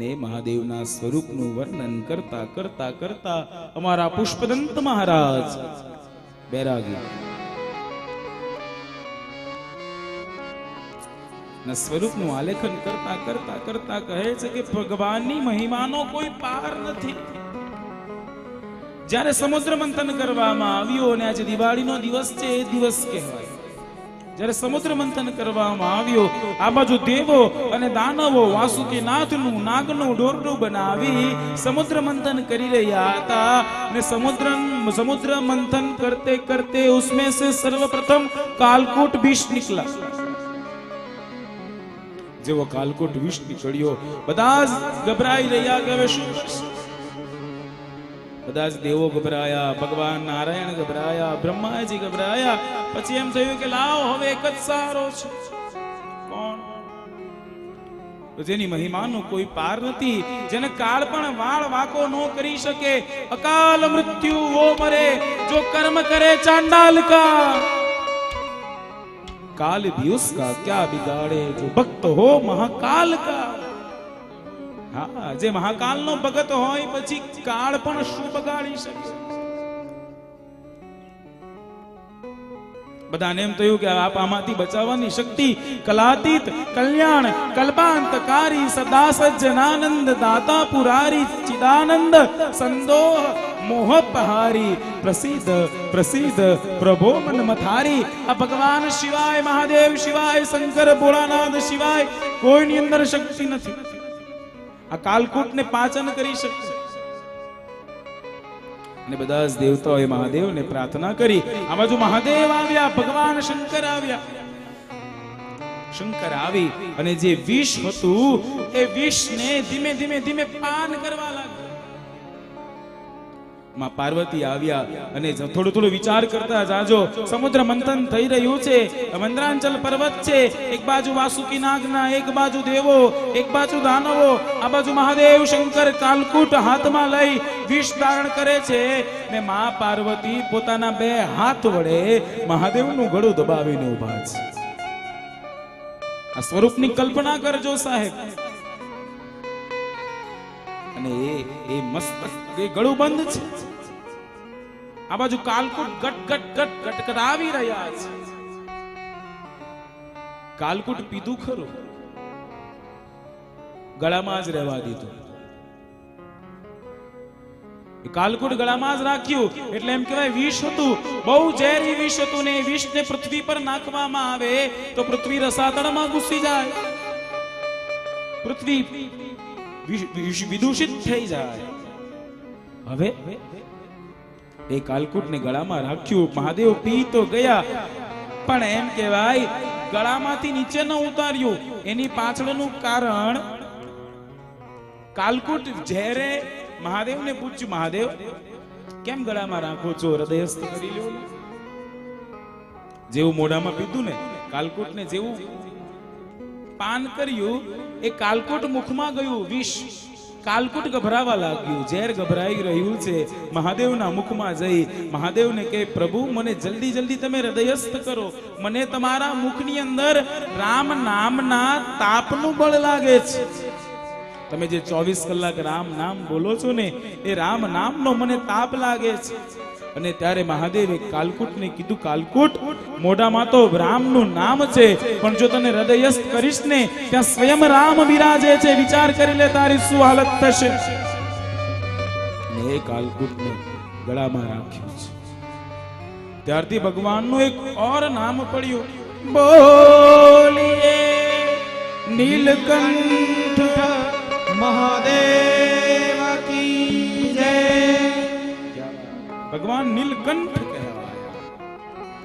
ને મહાદેવના સ્વરૂપનું વર્ણન કરતા કરતા કરતા અમારા પુષ્પદંત મહારાજ બેરાગી. ના સ્વરૂપનું આલેખન કરતા કરતા કરતા કહે છે કે ભગવાનની મહિમાનો કોઈ પાર નથી. જ્યારે સમુદ્ર મંથન કરવામાં આવ્યો અને આજે દિવાળીનો દિવસ છે એ દિવસ કહેવાય. જ્યારે સમુદ્ર મંથન કરવામાં આવ્યો, આ બાજુ દેવો અને દાનવો વાસુકીનાથનું, નાગનું, ડોરડું બનાવી સમુદ્ર મંથન કરી રહ્યા હતા. ને સમુદ્ર સમુદ્ર મંથન કરતે કરતે ઉસમે સે સર્વપ્રથમ કાલકોટ વિષ નીકળા જેવો કાલકોટ વિષ નીકળ્યો, બધા જ ગભરાઈ રહ્યા કે હવે શું કરશું? કદાચ દેવો ગભરાયા, ભગવાન નારાયણ ગભરાયા, બ્રહ્માજી ગભરાયા, પછી એમ થયું કે લાવ, હવે એક જ સારો છે. જેની મહિમાનો કોઈ પાર નથી, જેને કાળ પણ વાળ વાકો ન કરી શકે, અકાલ મૃત્યુ વો મરે, જો કર્મ કરે ચાંડાલ કા કાલ ભી ઉસકા ક્યા બિગાડે, જો ભક્ત હો મહાકાલ કા હા, જે મહાકાલનો ભગત હોય, પછી કાળ પણ શું બગાડી શકે? બધાને એમ થયું કે આપ આમાંથી બચાવવાની શક્તિ, કલાતીત, કલ્યાણ, કલ્પાંતકારી સદા સજ્જનાનંદ દાતા પુરારી ચિદાનંદ, સંદોહ, મોહપહારી, પ્રસિદ્ધ પ્રસિદ્ધ પ્રભો મન મથારી, આ ભગવાન શિવાય, મહાદેવ શિવાય, શંકર ભોળાનાથ શિવાય, કોઈની અંદર શક્તિ નથી. આ કાલકૂટને પાચન કરી શકશે. અને બધા જ દેવતાઓએ મહાદેવને પ્રાર્થના કરી. આ બાજુ મહાદેવ આવ્યા, ભગવાન શંકર આવ્યા. શંકર આવી અને જે વિષ હતું, એ વિષને ધીમે ધીમે ધીમે પાન કરવા લાગ્યા. માં પાર્વતી આવ્યા અને થોડો થોડું વિચાર કરતા જાજો. સમુદ્ર મંથન થઈ રહ્યું છે. મંદ્રાંચલ પર્વત છે. એક બાજુ વાસુકી નાગના, એક બાજુ દેવો, એક બાજુ દાનવો, આ બાજુ મહાદેવ શંકર કાલકૂટ હાથમાં લઈ વિષ ધારણ કરે છે ને મા પાર્વતી પોતાના બે હાથ વડે મહાદેવનું ગળું દબાવીને ઊભા છે. આ સ્વરૂપની કલ્પના કરજો સાહેબ. અને એ એ મસ્તક એ ગળું બંધ છે. આ બાજુ કાલકુટ ગટ ગટ ગટ ગટ ગટ આવી રહ્યા છે. કાલકુટ પીધું ખરું. ગળામાં જ રહેવા દીધું. કાલકુટ ગળામાં જ રાખ્યું. એટલે એમ કહેવાય વિષ હતું. બહુ ઝેરી વિષ હતું ને વિષને પૃથ્વી પર નાખવામાં આવે તો પૃથ્વી રસાતળમાં ઘૂસી જાય. પૃથ્વી વિદૂષિત થઈ જાય. હવે એ કાલકૂટને ગળામાં રાખ્યું. મહાદેવ પી તો ગયા. પણ એમ કહેવાય, ગળામાંથી નીચે ન ઉતાર્યું. એની પાછળનું કારણ કાલકુટ જ્યારે મહાદેવને પૂછ્યું, મહાદેવ, કેમ ગળામાં રાખો છો? હૃદયસ્થ કરી લો. જેવું મોઢામાં પીધું ને, કાલકૂટને જેવું પાન કર્યું એ કાલકોટ મુખમાં ગયું વિષ. કાલકોટ ગભરાવા લાગ્યું. ઝેર ગભરાઈ રહ્યું છે. મહાદેવના મુખમાં જઈ મહાદેવને કહે, પ્રભુ, મને જલ્દી જલ્દી તમે હૃદયસ્થ કરો. મને તમારા મુખની અંદર રામ નામના તાપનું બળ લાગે છે. તમે જે ચોવીસ કલાક રામ નામ બોલો છો ને, એ રામ નામનો મને તાપ લાગે છે. અને ત્યારે મહાદેવે કાલકૂટને કીધું, કાલકુટ મોઢામાં તો રામનું નામ છે, પણ જો તને હૃદયસ્થ કરીશ ને, ત્યાં સ્વયં રામ બિરાજે છે. વિચાર કરી લે તારી શું હાલત થશે. એ કાલકૂટને ગળામાં ત્યારથી ભગવાનનું એક ઓર નામ પડ્યું. બોલીએ, નીલકંઠ નીલકંઠ